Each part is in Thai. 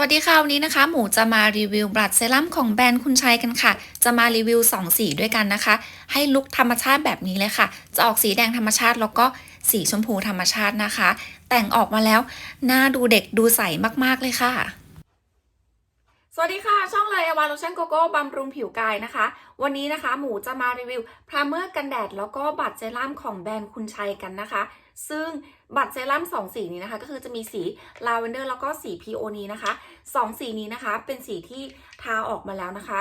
วัสดีค่ะ วันนี้นะคะ หมูจะมารีวิวบลัดเซรั่มของแบรนด์คุณชัยกันค่ะ จะมารีวิว 2 สีด้วยกันนะคะ ให้ลุคธรรมชาติแบบนี้เลยค่ะ จะออกสีแดงธรรมชาติแล้วก็สีชมพูธรรมชาตินะคะ แต่งออกมาแล้ว หน้าดูเด็กดูใสมากๆเลยค่ะ สวัสดีค่ะ ช่องเลยอวาโลชั่นโกโก้บำรุงผิวกายนะคะ วันนี้นะคะ หมูจะมารีวิวพรามเมอร์กันแดด แล้วก็บัตรเซรั่มของแบรนด์คุณชัยกันนะคะ ซึ่งบัตรเซรั่มสองสีนี้นะคะ ก็คือจะมีสีลาเวนเดอร์แล้วก็สีพีโอนีนะคะสองสีนี้นะคะ เป็นสีที่ทาออกมาแล้วนะคะ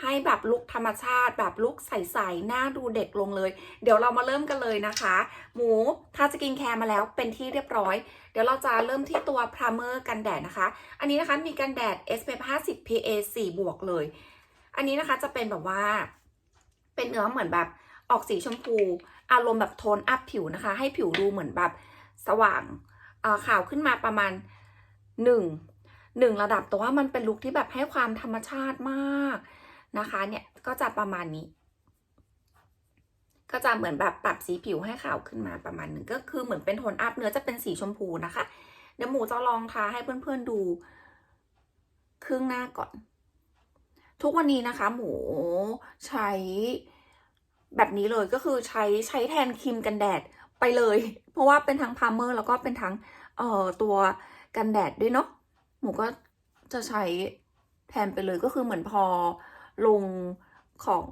ให้แบบลุคธรรมชาติ แบบลุคใสๆหน้าดูเด็กลงเลย เดี๋ยวเรามาเริ่มกันเลยนะคะ หมูทาสกินแคร์มาแล้วเป็นที่เรียบร้อย ดี๋ยวเราจะเริ่มที่ตัวพรามเมอร์กันแดดนะคะ อันนี้นะคะมีกันแดด SPF 50 PA 4 บวกเลย อันนี้นะคะจะเป็นแบบว่า เป็นเนื้อเหมือนแบบออกสีชมพู อารมณ์แบบโทนอัพผิวนะคะ ให้ผิวดูเหมือนแบบสว่างาขาวขึ้นมาประมาณหนึ่งหนึ่งระดับแต่ว่ามันเป็นลุคที่แบบให้ความธรรมชาติมากนะคะเนี่ยก็จะประมาณนี้ ก็จะเหมือนแบบปรับสีผิวให้ขาวขึ้นมาประมาณหนึ่งก็คือเหมือนเป็นโทนอัพเนื้อจะเป็นสีชมพูนะคะ เดี๋ยวหมูจะลองทาให้เพื่อนๆดูครึ่งหน้าก่อน ทุกวันนี้นะคะ หมูใช้แบบนี้เลยก็คือใช้ใช้แทนครีมกันแดดไปเลย เพราะว่าเป็นทั้งพาร์เมอร์แล้วก็เป็นทั้งเอ่อตัวกันแดดด้วยเนาะหมูก็จะใช้แทนไปเลยก็คือเหมือนพอลง ของ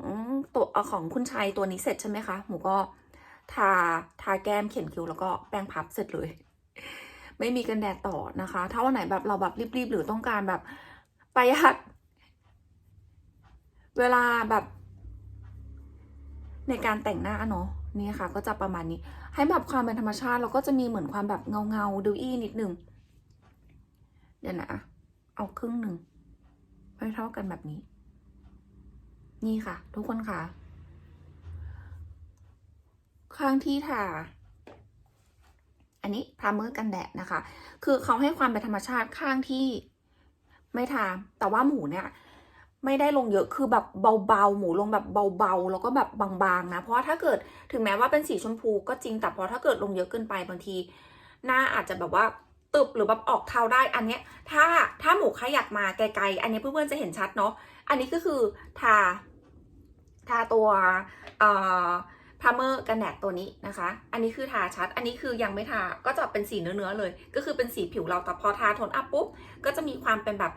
ตัวเอ่อของคุณชัยตัวนี้เสร็จใช่ไหมคะ หมูก็ทาทาแก้มเขียนคิ้วแล้วก็แป้งพับเสร็จเลย ไม่มีกันแดดต่อนะคะ ถ้าวันไหนแบบเราแบบรีบๆ หรือต้องการแบบประหยัดเวลาแบบ ในการแต่งหน้าเนาะนี่ค่ะ ก็จะประมาณนี้ ให้แบบความเป็นธรรมชาติแล้วก็จะมีเหมือนความแบบเงาเงาๆดูอี้นิดนึงเดี๋ยวนะเอาครึ่งหนึ่งให้เท่ากันแบบนี้ นี่ค่ะ ทุกคนค่ะ ข้างที่ทาอันนี้พรามเมอร์กันแดดนะคะ คือเขาให้ความเป็นธรรมชาติข้างที่ไม่ทา แต่ว่าหมูเนี่ยไม่ได้ลงเยอะคือแบบเบาๆ หมูลงแบบเบาๆ แล้วก็แบบบางๆนะ เพราะว่าถ้าเกิดถึงแม้ว่าเป็นสีชมพูก็จริง แต่พอถ้าเกิดลงเยอะเกินไปบางที หน้าอาจจะแบบว่าตึบหรือแบบออกเทาได้ อันเนี้ย ถ้าถ้าหมูขยับมาไกลๆ อันนี้เพื่อนๆจะเห็นชัดเนาะ อันนี้ก็คือทา ทาตัวพรามเมอร์กันแดดตัวนี้นะคะ อันนี้คือทาชัด อันนี้คือยังไม่ทา ก็จะเป็นสีเนื้อๆเลย ก็คือเป็นสีผิวเรา แต่พอทาโทนอัพปุ๊บ ก็จะมีความเป็นแบบ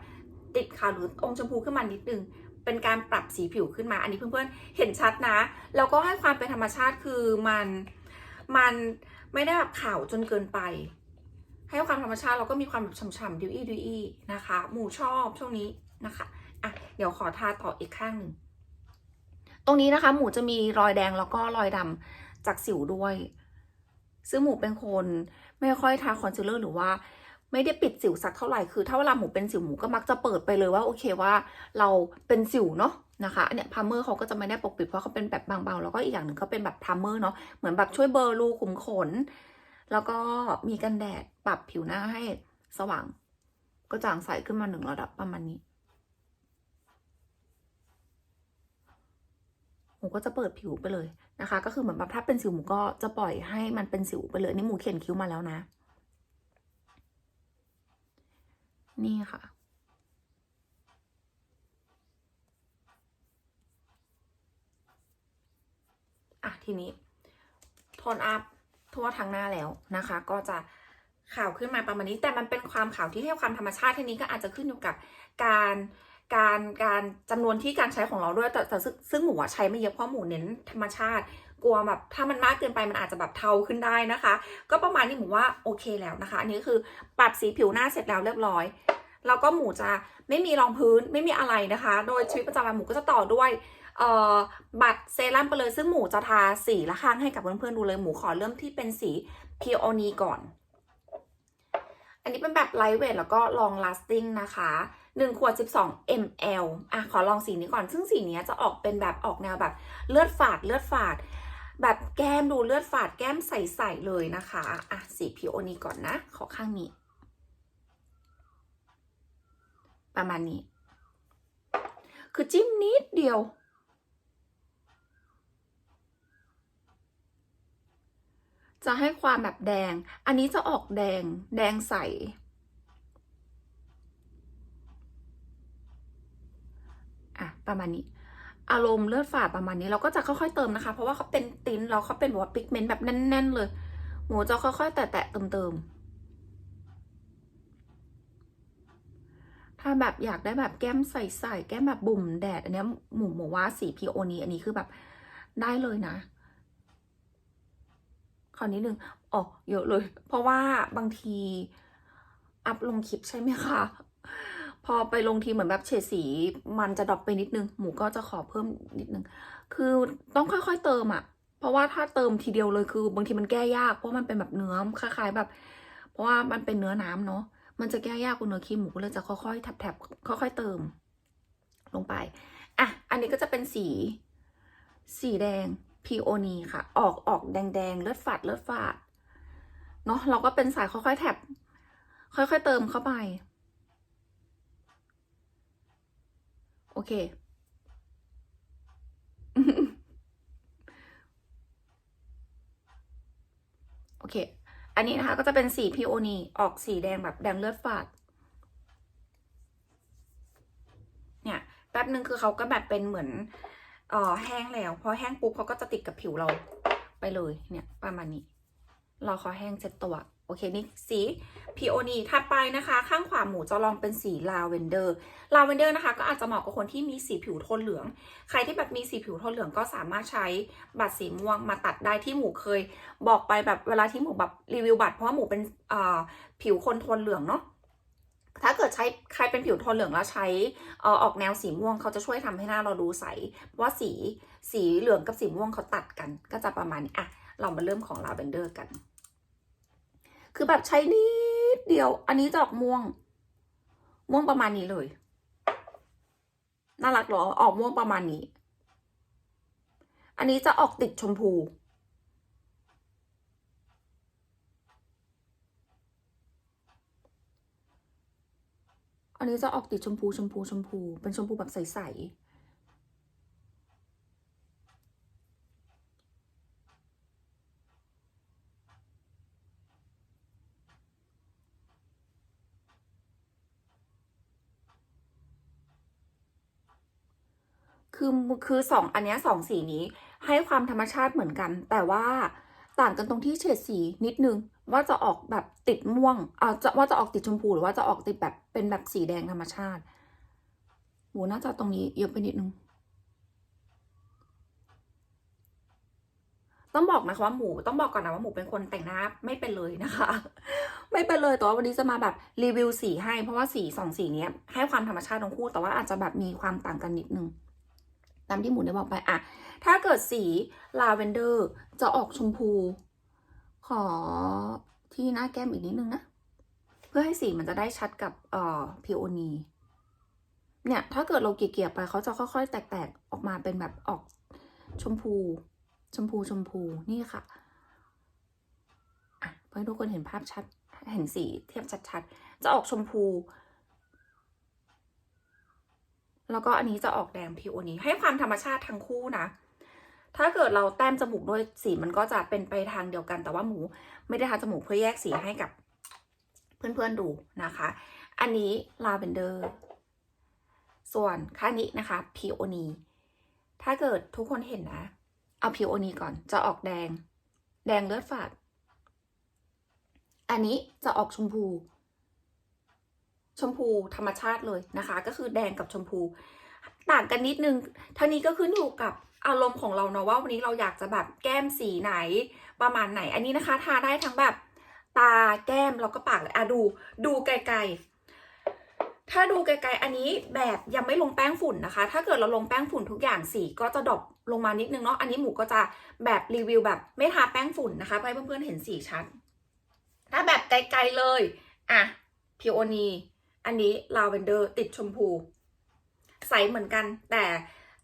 ติดขาวหรืออมชมพูขึ้นมานิดนึง เป็นการปรับสีผิวขึ้นมา อันนี้เพื่อนๆ เห็นชัดนะ แล้วก็ให้ความเป็นธรรมชาติคือมัน มันไม่ได้แบบขาวจนเกินไป ให้ความธรรมชาติแล้วก็มีความแบบฉ่ำๆดิวอี้ดิวอี้นะคะ หมูชอบช่วงนี้นะคะ อะ เดี๋ยวขอทาต่ออีกข้างหนึ่ง ตรงนี้นะคะ หมูจะมีรอยแดงแล้วก็รอยดำจากสิวด้วย ซึ่งหมูเป็นคนไม่ค่อยทาคอนซีลเลอร์หรือว่าไม่ได้ปิดสิวสักเท่าไหร่คือถ้าเวลาหมูเป็นสิวหมูก็มักจะเปิดไปเลยว่าโอเคว่าเราเป็นสิวเนาะนะคะเนี้ยพาร์เมอร์เขาก็จะไม่ได้ปกปิดเพราะเขาเป็นแบบบางๆแล้วก็อีกอย่างหนึ่งเขาเป็นแบบพาร์เมอร์เนาะเหมือนแบบช่วยเบลอร์รูขุมขน แล้วก็มีกันแดดปรับผิวหน้าให้สว่างก็จางใสขึ้นมาหนึ่งระดับประมาณนี้ หมูก็จะเปิดผิวไปเลยนะคะ ก็คือเหมือนแบบถ้าเป็นสิวหมูก็จะปล่อยให้มันเป็นสิวไปเลยนี่หมูเขียนคิ้วมาแล้วนะ นี่ค่ะอะทีนี้โทนอัพทั่วทั้งหน้าแล้วนะคะ ก็จะขาวขึ้นมาประมาณนี้ แต่มันเป็นความขาวที่ให้ความธรรมชาติทีนี้ก็อาจจะขึ้นอยู่กับการ การการจำนวนที่การใช้ของเราด้วยแต่แต่ซึ่งซึ่งหมูอะใช้ไม่เยอะเพราะหมูเน้นธรรมชาติกลัวแบบถ้ามันมากเกินไปมันอาจจะแบบเทาขึ้นได้นะคะ ก็ประมาณนี้หมูว่าโอเคแล้วนะคะอันนี้คือปรับสีผิวหน้าเสร็จแล้วเรียบร้อยแล้วก็หมูจะไม่มีรองพื้นไม่มีอะไรนะคะ โดยชีวิตประจำวันหมูก็จะต่อด้วยบัตรเซรั่มไปเลยซึ่งหมูจะทาสีละข้างให้กับเพื่อนๆดูเลยหมูขอเริ่มที่เป็นสีพีโอนีก่อน อันนี้เป็นแบบไลท์เวทแล้วก็ long lasting นะคะ 1ขวด 12 ml อะขอลองสีนี้ก่อน ซึ่งสีนี้จะออกเป็นแบบออกแนวแบบเลือดฝาดเลือดฝาด แบบแก้มดูเลือดฝาดแก้มใสๆเลยนะคะ อะสีพีโอนี้ก่อนนะ ขอข้างนี้ ประมาณนี้ คือจิ้มนิดเดียวจะให้ความแบบแดง อันนี้จะออกแดง แดงใส ประมาณนี้ อารมณ์เลือดฝาดประมาณนี้ เราก็จะค่อยๆเติมนะคะ เพราะว่าเขาเป็นติ้นเราเขาเป็นแบบว่าปิกเมนต์แบบแน่น ๆ เลย หมูจะค่อยๆ แตะๆเติมๆถ้าแบบอยากได้แบบแก้มใสๆแก้มแบบบุ่มแดด อันนี้หมูหมูว่าสีพีโอนี้อันนี้คือแบบได้เลยนะคราวนี้หนึ่งอ๋อเยอะเลย เพราะว่าบางทีอัพลงคลิปใช่ไหมคะ พอไปลงทีเหมือนแบบเฉดสีมันจะดรอปไปนิดนึง หมูก็จะขอเพิ่มนิดนึง คือต้องค่อยๆเติมอะเพราะว่าถ้าเติมทีเดียวเลยคือบางทีมันแก้ยาก เพราะมันเป็นแบบเนื้อคล้ายๆแบบ เพราะว่ามันเป็นเนื้อน้ำเนาะ มันจะแก้ยากกว่าเนื้อครีมหมูก็เลยจะค่อยๆแถบๆค่อย ๆเติม ลงไป อะ อันนี้ก็จะเป็นสี สีแดงพีโอนีค่ะ ออกออกแดงๆเลือดฝาดเลือดฝาด เนาะเราก็เป็นสายค่อยๆแถบ ค่อยๆเติมเข้าไป อเค โอเค อันนี้นะคะก็จะเป็นสีพีโอนีออกสีแดงแบบแดงเลือดฝาด เนี่ยแป๊บนึงคือเขาก็แบบเป็นเหมือนเอ่อแห้งแล้ว พอแห้งปุ๊บเขาก็จะติดกับผิวเราไปเลย เนี่ย ประมาณนี้ รอเขาแห้งเสร็จตัว โอเคนี่สีพีโอนีถัดไปนะคะ ข้างขวาหมูจะลองเป็นสีลาเวนเดอร์ ลาเวนเดอร์นะคะ ก็อาจจะเหมาะกับคนที่มีสีผิวโทนเหลือง ใครที่แบบมีสีผิวโทนเหลืองก็สามารถใช้บัตรสีม่วงมาตัดได้ที่หมูเคย บอกไปแบบเวลาที่หมูแบบรีวิวบัตรเพราะว่าหมูเป็นผิวคนโทนเหลืองเนาะถ้าเกิดใช้ใครเป็นผิวโทนเหลืองแล้วใช้อออกแนวสีม่วงเขาจะช่วยทำให้หน้าเราดูใสว่าสีสีเหลืองกับสีม่วงเขาตัดกัน ก็จะประมาณนี้อะเรามาเริ่มของลาเวนเดอร์กัน คือแบบใช้นิดเดียว อันนี้จะออกม่วง ม่วงประมาณนี้เลย น่ารักเหรอ ออกม่วงประมาณนี้ อันนี้จะออกติดชมพูอันนี้จะออกติดชมพูชมพูชมพู เป็นชมพูแบบใสๆ คือคือสองอันนี้สองสีนี้ให้ความธรรมชาติเหมือนกัน แต่ว่าต่างกันตรงที่เฉดสีนิดนึง ว่าจะออกแบบติดม่วงอ่าจะว่าจะออกติดชมพูหรือว่าจะออกติดแบบเป็นแบบสีแดงธรรมชาติโหน่าจะตรงนี้เยอะไปนิดนึง ต้องบอกนะคะว่าหมูต้องบอกก่อนนะว่าหมูเป็นคนแต่งหน้าไม่เป็นเลยนะคะ ไม่เป็นเลยแต่ว่าวันนี้จะมาแบบรีวิวสีให้ เพราะว่าสีสองสีนี้ให้ความธรรมชาติทั้งคู่แต่ว่าอาจจะแบบมีความต่างกันนิดนึง ตามที่หมูได้บอกไปอะถ้าเกิดสีลาเวนเดอร์จะออกชมพู ขอที่หน้าแก้มอีกนิดนึงนะ เพื่อให้สีมันจะได้ชัดกับเอ่อพีโอนีเนี่ย ถ้าเกิดเราเกลี่ยๆไปเขาจะค่อยๆ แตกๆ ออกมาเป็นแบบออกชมพู ชมพูชมพูนี่ค่ะอะเพื่อให้ทุกคนเห็นภาพชัด เห็นสีเทียบชัดๆ จะออกชมพู แล้วก็อันนี้จะออกแดงผิวอันนี้ ให้ความธรรมชาติทั้งคู่นะ ถ้าเกิดเราแต้มจมูกด้วยสีมันก็จะเป็นไปทางเดียวกัน แต่ว่าหมูไม่ได้ทาจมูกเพื่อแยกสีให้กับเพื่อนๆดูนะคะ อันนี้ลาเวนเดอร์ ส่วนข้างนี้นะคะพีโอนีถ้าเกิดทุกคนเห็นนะ เอาพีโอนีก่อน จะออกแดง แดงเลือดฝาด อันนี้จะออกชมพู ชมพูธรรมชาติเลยนะคะ ก็คือแดงกับชมพู ต่างกันนิดนึงทั้งนี้ก็ขึ้นอยู่กับอารมณ์ของเราเนาะว่าวันนี้เราอยากจะแบบแก้มสีไหนประมาณไหน อันนี้นะคะ ทาได้ทั้งแบบตาแก้มแล้วก็ปากเลยอะดูดูไกลๆ ถ้าดูไกลๆ อันนี้แบบยังไม่ลงแป้งฝุ่นนะคะ ถ้าเกิดเราลงแป้งฝุ่นทุกอย่างสีก็จะดรอปลงมานิดนึงเนาะอันนี้หมูก็จะแบบรีวิวแบบไม่ทาแป้งฝุ่นนะคะเพื่อให้เพื่อนๆเห็นสีชัดถ้าแบบไกลๆเลยอะพิโอนี อันนี้ลาเวนเดอร์ติดชมพู ใสเหมือนกัน แต่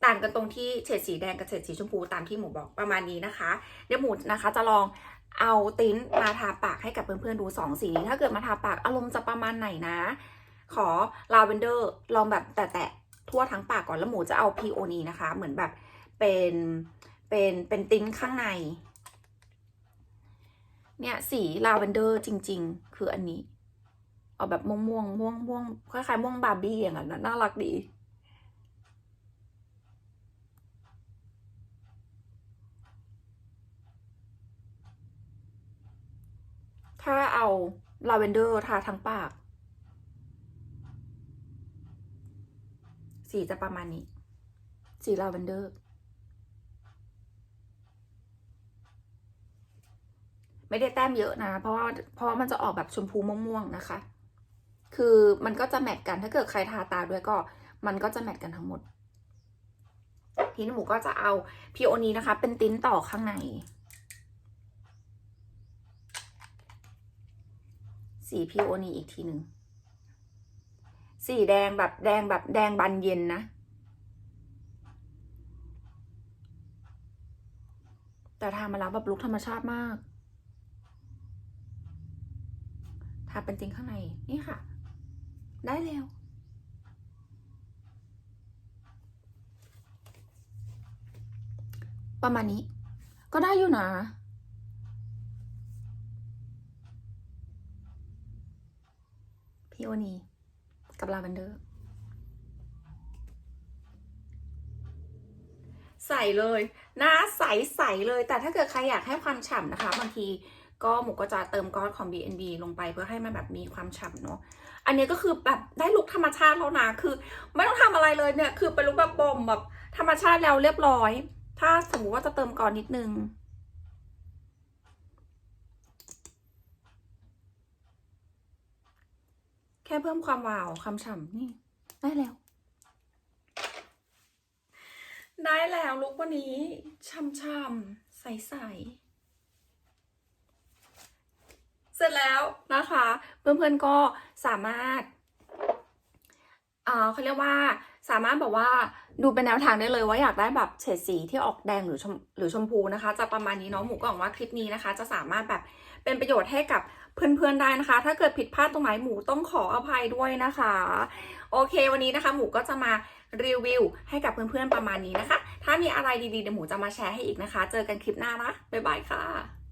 ต่างกันตรงที่เฉดสีแดงกับเฉดสีชมพูตามที่หมูบอกประมาณนี้นะคะ เดี๋ยวหมูนะคะจะลองเอาติ้นมาทาปากให้กับเพื่อนๆดูสองสีนี้ ถ้าเกิดมาทาปากอารมณ์จะประมาณไหนนะ ขอลาเวนเดอร์ลองแบบแตะๆทั่วทั้งปากก่อนแล้วหมูจะเอาพีโอนีนะคะ เหมือนแบบเป็นเป็นเป็นติ้นข้างใน เนี่ยสีลาเวนเดอร์จริง ๆ คืออันนี้ เอาแบบม่วงม่วงม่วงม่วงคล้ายๆม่วงบาร์บี้อย่างนั้นน่ารักดี ถ้าเอาลาเวนเดอร์ทาทั้งปาก สีจะประมาณนี้ สีลาเวนเดอร์ ไม่ได้แต้มเยอะนะ เพราะว่าเพราะมันจะออกแบบชมพูม่วงๆนะคะ คือมันก็จะแมทกันถ้าเกิดใครทาตาด้วยก็ มันก็จะแมทกันทั้งหมด ทีนี้หมูก็จะเอาพีโอนี้นะคะ เป็นติ้นต่อข้างใน สีพีโอนี้อีกทีหนึ่ง สีแดงแบบแดงแบบแดงบานเย็นนะ แต่ทามาแล้วแบบลุกธรรมชาติมากทาเป็นจริงข้างในนี่ค่ะ ได้แล้ว ประมาณนี้ ก็ได้อยู่นะพี่โอนีกับลาเวนเดอร์ ใส่เลย หน้าใสใสเลย แต่ถ้าเกิดใครอยากให้ความฉ่ำนะคะ บางที ก็หมูก็จะเติมก้อนของ BNB ลงไปเพื่อให้มันแบบมีความฉ่ำเนาะ อันนี้ก็คือแบบได้ลุคธรรมชาติแล้วนะ คือไม่ต้องทำอะไรเลยเนี่ย คือเป็นลุคแบบบ่มแบบธรรมชาติแล้วเรียบร้อย ถ้าสมมติว่าจะเติมก่อนนิดนึงแค่เพิ่มความวาวความฉ่ำนี่ ได้แล้ว ได้แล้วลุควันนี้ช่ำๆใสๆ เสร็จแล้วนะคะ เพื่อนๆก็สามารถเอ่อเขาเรียกว่าสามารถแบบว่าดูเป็นแนวทางได้เลยว่าอยากได้แบบเฉดสีที่ออกแดงหรือชมหรือชมพูนะคะ จะประมาณนี้เนาะหมูก็หวังว่าคลิปนี้นะคะ จะสามารถแบบเป็นประโยชน์ให้กับเพื่อนๆได้นะคะ ถ้าเกิดผิดพลาดตรงไหนหมูต้องขออภัยด้วยนะคะ โอเค วันนี้นะคะ หมูก็จะมารีวิวให้กับเพื่อนๆประมาณนี้นะคะ ถ้ามีอะไรดีๆเดี๋ยวหมูจะมาแชร์ให้อีกนะคะ เจอกันคลิปหน้านะบ๊ายบายค่ะ